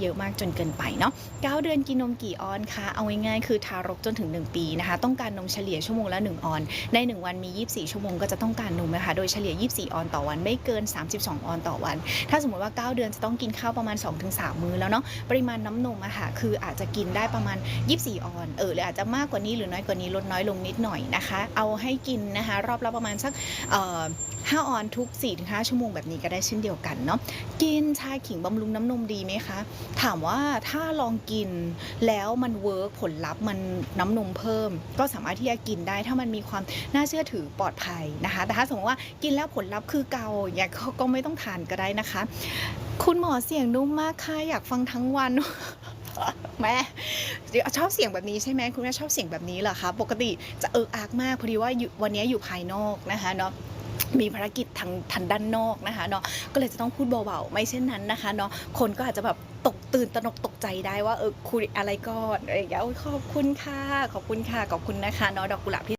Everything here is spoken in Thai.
เยอะมากจนเกินไปเนาะ9เดือนกินนมกี่ออนคะ เอาง่ายๆคือทารกจนถึง 1 ปีนะคะ ต้องการนมเฉลี่ยชั่วโมงละ 1 ออน ใน 1 วันมี 24 ชั่วโมงก็จะต้องการนมนะคะ โดยเฉลี่ย 24 ออนต่อวัน ไม่เกิน 32 ออนต่อวัน ถ้าสมมติว่า 9 เดือนจะต้องกินข้าวประมาณ 2-3 มื้อแล้วเนาะ ปริมาณน้ำนมอะค่ะ คืออาจจะกินได้ประมาณ 24 ออน เออ หรืออาจจะมากกว่านี้หรือน้อยกว่านี้ลดน้อยลงนิดหน่อยนะคะ เอาให้กินนะคะ รอบละประมาณสักเอ่อ 5 ออนทุก 4-5 ชั่วโมงแบบนี้ก็ได้เช่นเดียวกันเนาะกินชาขิงบำรุงน้ำนมดีไหมคะ ถามว่าถ้าลองกินแล้วมันเวิร์กผลลัพธ์มันน้ำนมเพิ่ม ก็สามารถที่จะกินได้ถ้ามันมีความน่าเชื่อถือปลอดภัยนะคะ แต่ถ้าสมมติว่ากินแล้วผลลัพธ์คือเกาอย่างเงี้ยก็ไม่ต้องทานก็ได้นะคะ คุณหมอเสียงนุ่มมากค่ะอยากฟังทั้งวันแม่ชอบเสียงแบบนี้ใช่ไหมคุณแม่ชอบเสียงแบบนี้เหรอคะปกติจะเอิกอักมากพอดีว่าวันนี้อยู่ภายนอกนะคะเนาะ มีภารกิจทางทางด้านนอกนะคะเนาะก็เลยจะต้องพูดเบาๆไม่เช่นนั้นนะคะเนาะคนก็อาจจะแบบตกตื่นตระหนกตกใจได้ว่าเออคุยอะไรก่อนอะไรอย่างเงี้ยโอ้ยขอบคุณค่ะขอบคุณค่ะขอบคุณนะคะเนาะดอกกุหลาบที่